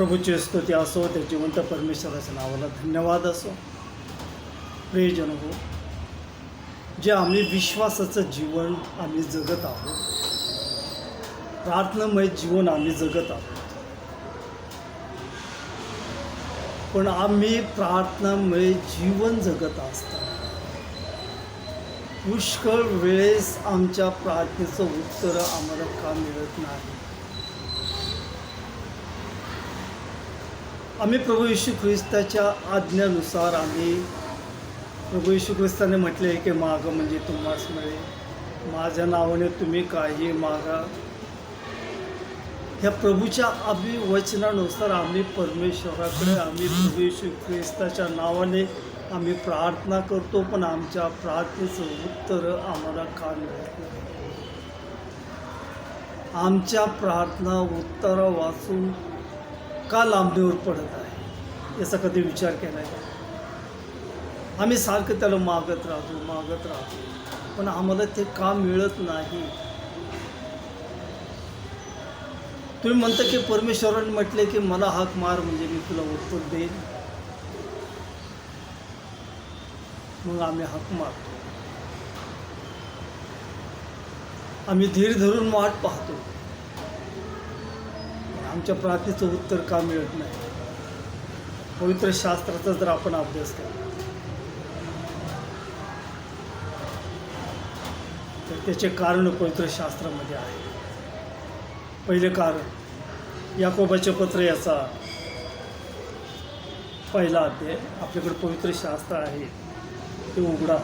प्रभूची स्तुती असो त्या जिवंत परमेश्वराच्या नावाला धन्यवाद असो. प्रियजन हो जे आम्ही विश्वासाचं जीवन आम्ही जगत आहोत प्रार्थनामय जीवन आम्ही जगत आहोत. पण आम्ही प्रार्थनामय जीवन जगत असताना पुष्कळ वेळेस आमच्या प्रार्थनेचं उत्तर आम्हाला का मिळत नाही? आम्ही प्रभू यशू ख्रिस्ताच्या आज्ञानुसार आम्ही प्रभू यशू ख्रिस्ताने म्हटले आहे की मागं म्हणजे तुम्हास मिळेल माझ्या नावाने तुम्ही काही मागा. ह्या प्रभूच्या अभिवचनानुसार आम्ही परमेश्वराकडे आम्ही प्रभू यशू ख्रिस्ताच्या नावाने आम्ही प्रार्थना करतो पण आमच्या प्रार्थनेचं उत्तर आम्हाला का मिळत नाही? आमच्या प्रार्थना उत्तर वाचून का लांबणीवर पडत आहे? याचा कधी विचार केला आहे आम्ही सारखं त्याला मागत राहतो मागत राहतो. पण आम्हाला ते का मिळत नाही? तुम्ही म्हणता की परमेश्वराने म्हटले की मला हाक मार म्हणजे मी तुला उत्तर देईन. मग आम्ही हाक मारतो. आम्ही धीर धरून वाट पाहतो. आमच्या प्रार्थनेचं उत्तर का मिळत नाही? पवित्र शास्त्राचा जर आपण अभ्यास केला तर त्याचे कारण पवित्र शास्त्रामध्ये आहे. पहिले कारण याकोबाचे पत्र याचा पहिला अध्याय आपल्याकडे पवित्र शास्त्र आहे ते उघडा.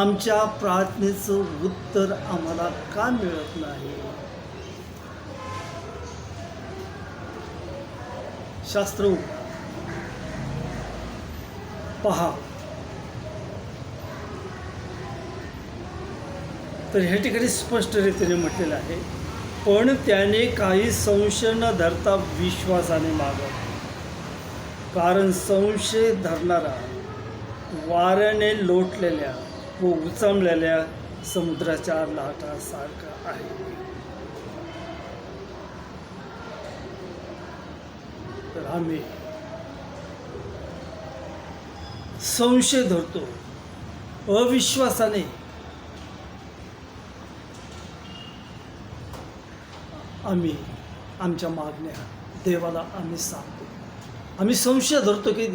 आमच्या प्रार्थनेचं उत्तर आम्हाला का मिळत नाही? शास्त्र पहा. तर ह्या ठिकाणी स्पष्ट रीतीने म्हटलेलं आहे पण त्याने काही संशय न धरता विश्वासाने मागत कारण संशय धरणारा वाऱ्याने लोटलेल्या व उचमलेल्या समुद्राच्या लाटासारखा आहे. तर आम्ही संशय धरतो. अविश्वासाने आम्ही आमच्या मागण्या देवाला आम्ही सांगतो. आम्ही संशय धरतो की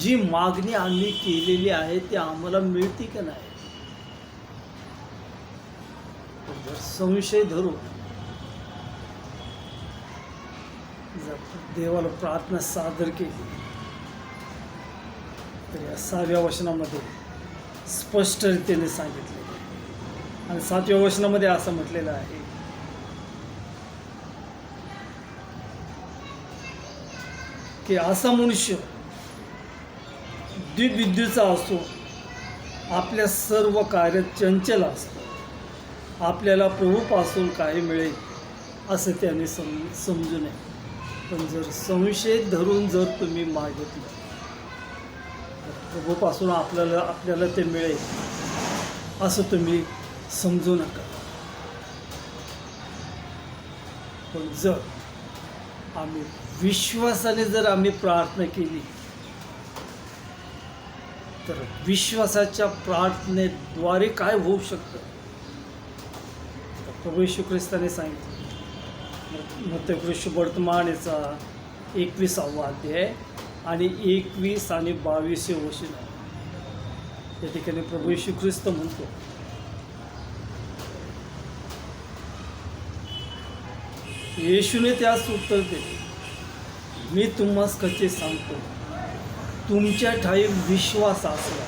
जी मागणी आम्ही केलेली आहे ती आम्हाला मिळते का नाही? जर संशय धरून जर देवाला प्रार्थना सादर केली. तर या सहाव्या वचनामध्ये स्पष्टरीतीने सांगितले आणि सातव्या वचनामध्ये असं म्हटलेलं आहे की असा मनुष्य द्विविद्यूचा असतो आपल्या सर्व कार्यात चंचल असतो. आपल्याला प्रभूपासून काही मिळेल असं त्याने सम समजू नये. पण जर संशय धरून जर तुम्ही मागितलं तर प्रभूपासून आपल्याला आपल्याला ते मिळेल. असं तुम्ही समजू नका. पण जर आम्ही विश्वासाने जर आम्ही प्रार्थना केली तर विश्वासाच्या प्रार्थनेद्वारे काय होऊ शकतं? तर प्रभू येशू ख्रिस्ताने सांगितलं मत्यकृष्ण वर्तमान याचा एकविसावा अध्याय आणि एकवीस आणि बावीसशे वचन या त्या ठिकाणी प्रभू श्री ख्रिस्त म्हणतो. येशूने त्यास उत्तर दिले. मी तुम्हास कसे सांगतो? तुमच्या ठाई विश्वास असला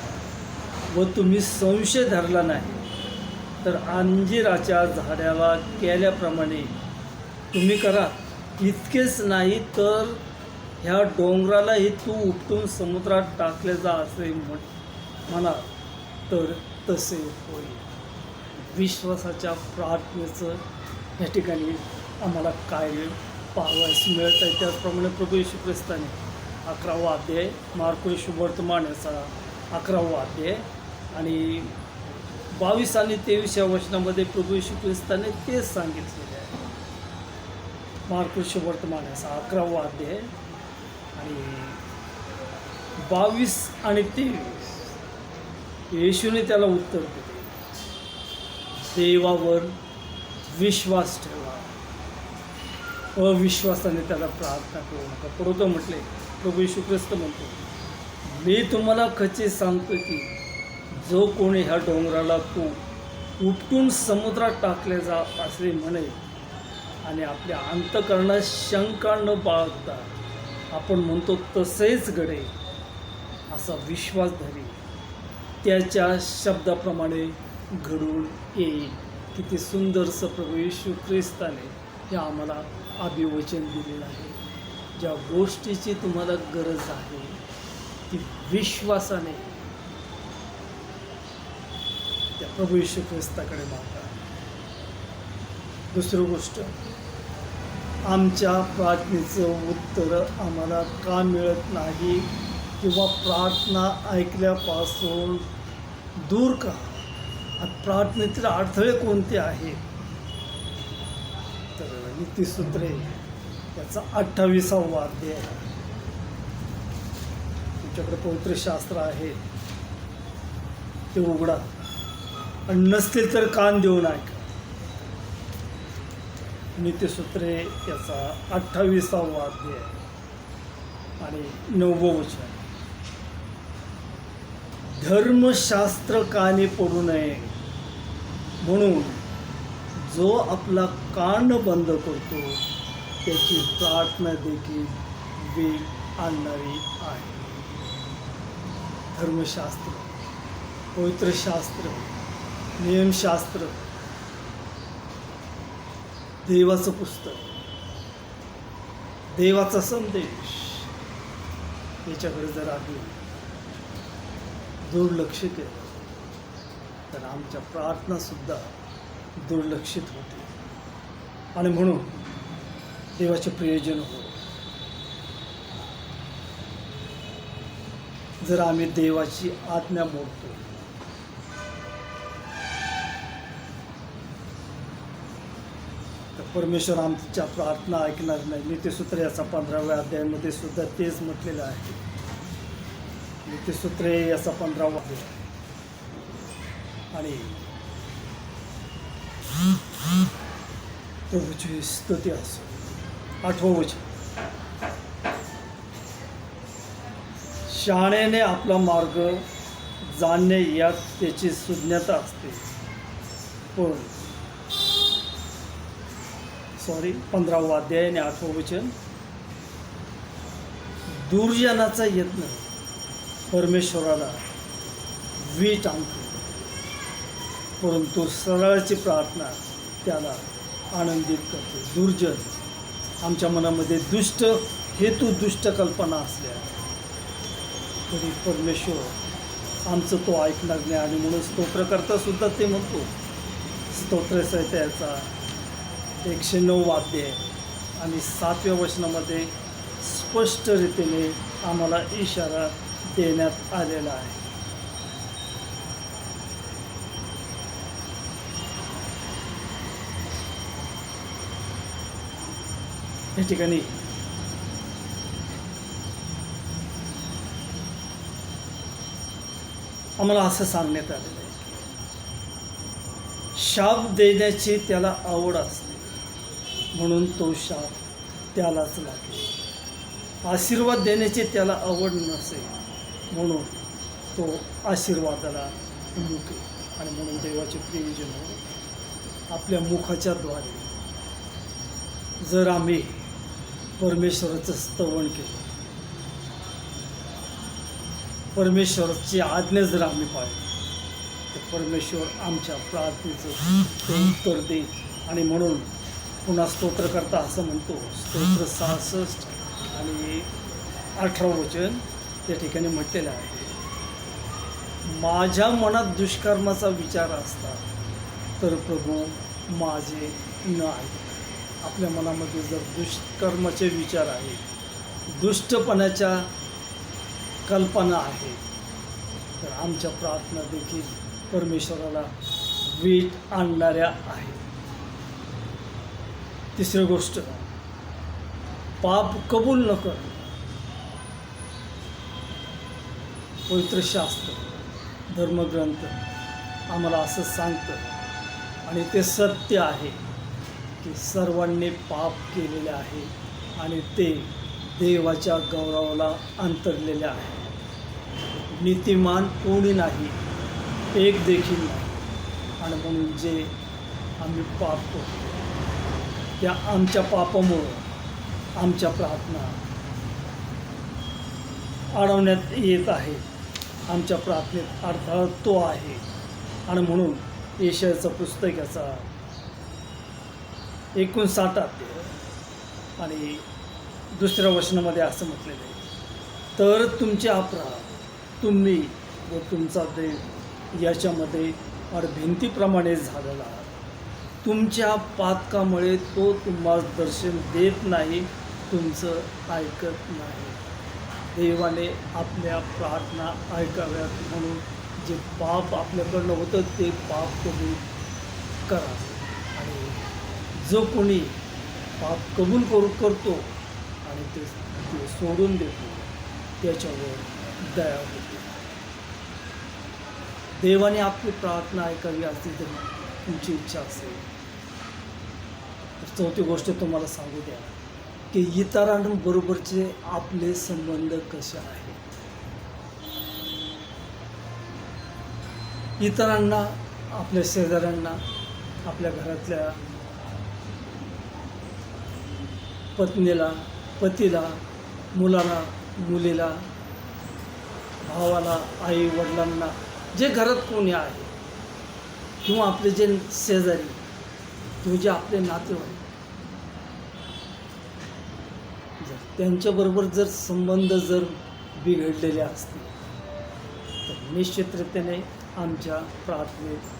व तुम्ही संशय धरला नाही तर अंजिराच्या झाडाला केल्याप्रमाणे तुम्ही करा. इतकेच नाही तर ह्या डोंगरालाही तू उपटून समुद्रात टाकले जा असे म्हण म्हणा. तर तसे होईल. विश्वासाच्या प्रार्थनेचं या ठिकाणी आम्हाला काय पाहावयास मिळत आहे. त्याचप्रमाणे प्रभू यशू ख्रिस्ताने अकरावा अध्याय मार्को यशू वर्तमान याचा अकरावा अध्याय आणि बावीस आणि तेवीस या वचनामध्ये प्रभू यशू ख्रिस्ताने तेच सांगितलेले आहे. महाकृष्य वर्तमान असा अकरावा अध्याय. आणि बावीस आणि तेवीस. येशूने त्याला उत्तर दिले. देवावर विश्वास ठेवा. अविश्वासाने त्याला प्रार्थना करू नका. परत म्हटले प्रभू येशू ख्रिस्त म्हणतो मी तुम्हाला खचे सांगतो की जो कोणी ह्या डोंगराला तू उपटून समुद्रात टाकले जा असे म्हणे आणि आपल्या अंतकरणात शंका न बाळगता आपण म्हणतो तसेच घडे. असा विश्वास धरी. त्याच्या शब्दाप्रमाणे घडून येईल. किती सुंदरसं प्रभू येशू ख्रिस्ताने हे आम्हाला अभिवचन दिलेलं आहे. ज्या गोष्टीची तुम्हाला गरज आहे ती विश्वासाने त्या प्रभू येशू ख्रिस्ताकडे मागा. दुसरी गोष्ट आमच्या प्रार्थनेचं उत्तर आम्हाला का मिळत नाही किंवा प्रार्थना ऐकल्यापासून दूर का प्रार्थनेतील अडथळे कोणते आहेत? तर नीतीसूत्रे याचा अठ्ठावीसावा अध्याय तुमच्याकडे पवित्र शास्त्र आहे. ते उघडा. आणि नसतील तर कान देऊन ऐका. नीतीसूत्रे याचा अठ्ठावीसावा अध्याय आणि नववं वचन. धर्मशास्त्र काने पडू नये म्हणून जो आपला कान बंद करतो त्याची प्रार्थना देखील वेग आणणारी आहे. धर्मशास्त्र पवित्रशास्त्र नियमशास्त्र देवाचं पुस्तक. देवाचा संदेश. याच्याकडे जर आम्ही दुर्लक्ष केलं. तर आमच्या प्रार्थनासुद्धा दुर्लक्षित होते. आणि म्हणून देवाचे प्रयोजन हो जर आम्ही देवाची आज्ञा मोडतो परमेश्वर आमच्या प्रार्थना ऐकणार नाही. नीतीसूत्र याचा पंधराव्या अध्यायामध्ये सुद्धा तेच म्हटलेलं आहे. नीतीसूत्रे याचा पंधरावा अध्याय. आणि प्रभूची स्तुती असो. आठवं वचन. शाळेने आपला मार्ग जाणणे यात त्याची सुज्ञता असते. पण सॉरी पंधरावा अध्याय आणि आठवं वचन. दुर्जनाचा यत्न परमेश्वराला वीट आणतो. परंतु सरळची प्रार्थना त्याला आनंदित करते. दुर्जन आमच्या मनामध्ये दुष्ट हेतू दुष्ट कल्पना असल्या तरी परमेश्वर आमचं तो ऐकणार नाही आणि म्हणून स्तोत्र करता सुद्धा ते म्हणतो. स्तोत्र याचा एकशे नऊ वाद्य आहे. आणि सातव्या वचनामध्ये स्पष्ट रीतीने आम्हाला इशारा देण्यात आलेला आहे. या ठिकाणी आम्हाला असं सांगण्यात आलेलं आहे शाप देण्याची त्याला आवड असते. म्हणून तो शाप त्यालाच लागेल. आशीर्वाद देण्याची त्याला आवड नसेल म्हणून तो आशीर्वादाला मुके आणि म्हणून देवाचे प्रियजन हो, आपल्या मुखाच्या द्वारे जर आम्ही परमेश्वराचं स्तवन केलं परमेश्वराची आज्ञा जर आम्ही पाळली तर परमेश्वर आमच्या प्रार्थनेचं उत्तर देईल. आणि म्हणून पुन्हा स्तोत्र करता असं म्हणतो. स्तोत्र सहासष्ट आणि अठरा वचन त्या ठिकाणी म्हटलेलं आहे. माझ्या मनात दुष्कर्माचा विचार असता तर प्रभू माझे न आहे आपल्या मनामध्ये जर दुष्कर्माचे विचार आहेत दुष्टपणाच्या कल्पना आहे तर आमच्या प्रार्थना देखील परमेश्वराला वीट आणणाऱ्या आहेत. तिसरी गोष्ट पाप कबूल न कर. पवित्र शास्त्र धर्मग्रंथ आम्हाला असं सांगतं आणि ते सत्य आहे की सर्वांनी पाप केलेले आहे आणि ते देवाच्या गौरवाला अंतरलेले आहे. नीतिमान कोणी नाही एक देखील नाही. आणि म्हणून जे आम्ही पाप करतो त्या आमच्या पापामुळं आमच्या प्रार्थना अडवण्यात येत आहे. आमच्या प्रार्थनेत अडथळा तो आहे. आणि म्हणून येशाचं पुस्तक याचा एकोणसाठात आणि दुसऱ्या वचनामध्ये असं म्हटलेलं आहे तर तुमचे अपराध तुम्ही व तुमचा देव याच्यामध्ये और भिंतीप्रमाणे झालेला आहात. तुमच्या पातकामुळे तो तुम्हाला दर्शन देत नाही तुमचं ऐकत नाही. देवाने आपल्या प्रार्थना ऐकाव्यात म्हणून जे पाप आपल्याकडनं होतं ते पाप कबूल करा. आणि जो कोणी पाप कबूल करू करतो आणि ते ते सोडून देतो त्याच्यावर दया होते. देवाने आपली प्रार्थना ऐकावी अशी जर तुमची इच्छा असेल तर चौथी गोष्ट तुम्हाला सांगू द्या की इतरांबरोबरचे आपले संबंध कसे आहेत. इतरांना आपल्या शेजाऱ्यांना आपल्या घरातल्या पत्नीला पतीला मुलाला मुलीला भावाला आई वडिलांना जे घरात कोणी आहे किंवा आपले जे शेजारी किंवा जे आपले नातेवाईक जर त्यांच्याबरोबर जर संबंध जर बिघडलेले असतील तर निश्चितरित्याने आमच्या प्रार्थनेत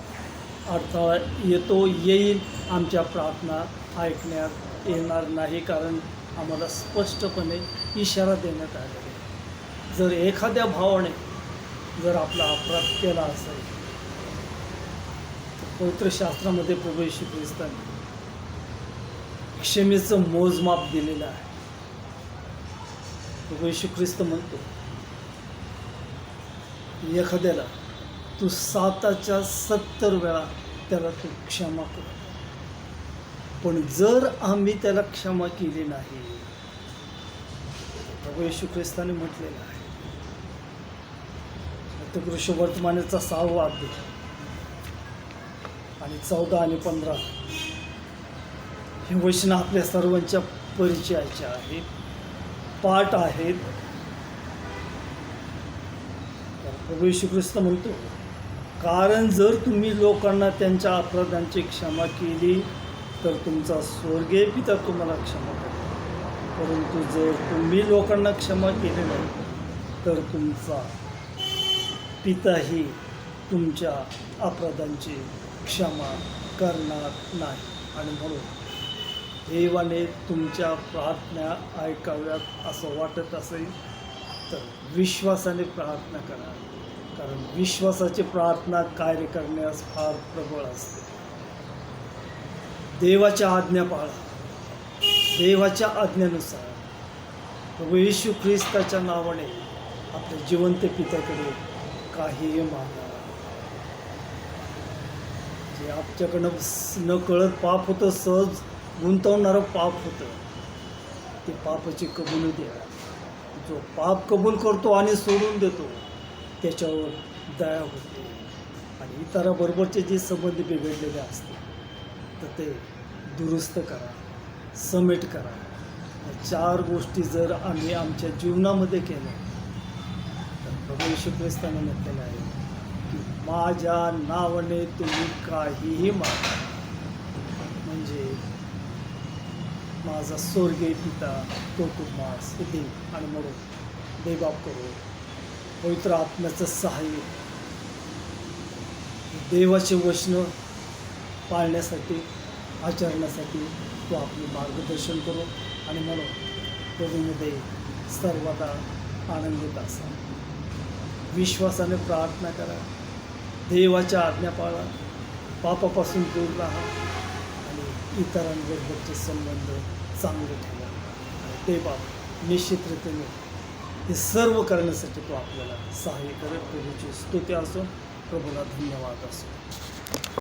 अडथळा येतो येईल. आमच्या प्रार्थना ऐकण्यात येणार नाही कारण आम्हाला स्पष्टपणे इशारा देण्यात आलेला आहे. जर एखाद्या भावाने जर आपला अपराध केला असेल पवित्र शास्त्रामध्ये प्रभू श्री ख्रिस्ताने. क्षमेचं मोजमाप दिलेलं आहे. प्रभू येशू ख्रिस्त म्हणतो एखाद्याला तू साताच्या सत्तर वेळा त्याला तू क्षमा कर. पण जर आम्ही त्याला क्षमा केली नाही प्रभू येशू ख्रिस्ताने म्हटलेलं आहे. तो कृष्ण वर्तमानाचा सहावा अध्याय. आणि चौदा आणि पंधरा हे वचनं आपल्या सर्वांच्या परिचयाचे आहेत. पाठ आहेत. प्रभू ख्रिस्त म्हणतो कारण जर तुम्ही लोकांना त्यांच्या अपराधांची क्षमा केली तर तुमचा स्वर्गीय पिता तुम्हाला क्षमा करतो परंतु जर तुम्ही लोकांना क्षमा केली नाही तर तुमचा पिताही तुमच्या अपराधांची क्षमा करणार नाही. आणि म्हणून देवाने तुमच्या प्रार्थना ऐकाव्यात असं वाटत असेल तर विश्वासाने प्रार्थना करा. कारण विश्वासाची प्रार्थना कार्य करण्यास फार प्रबळ असते. देवाच्या आज्ञा पाळा. देवाच्या आज्ञेनुसार प्रभू येशू ख्रिस्ताच्या नावाने आपल्या जिवंत पित्याकडे काहीही मागा. जे आमच्याकडनं न कळत पाप होतं सहज गुंतवणारं पाप होतं. ते पापाची कबूल द्या. जो पाप कबूल करतो आणि सोडून देतो त्याच्यावर दया होते. आणि इतराबरोबरचे जे संबंध बिघडलेले असते तर ते दुरुस्त करा समेट करा. या चार गोष्टी जर आम्ही आमच्या जीवनामध्ये केल्या तर भविष्य येशू म्हटलेलं आहे माझ्या नावाने तुम्ही काहीही मागा. म्हणजे माझा स्वर्गीय पिता तो तुम्हास देव आणि म्हणून देवबाप करो पवित्र आत्म्याचं सहाय्य देवाचे वचन पाळण्यासाठी आचरण्यासाठी तो आपले मार्गदर्शन करो आणि म्हणून प्रभूमध्ये सर्वदा आनंदित असा विश्वासाने प्रार्थना करा. देवाच्या आज्ञा पाळा पापापासून दूर राहा आणि इतरांबरोबरचे संबंध चांगले ठेवा. ते बाब निश्चितरित्याने हे सर्व करण्यासाठी तो आपल्याला सहाय्य करत. प्रभूची स्तुती असो. प्रभूला धन्यवाद असो.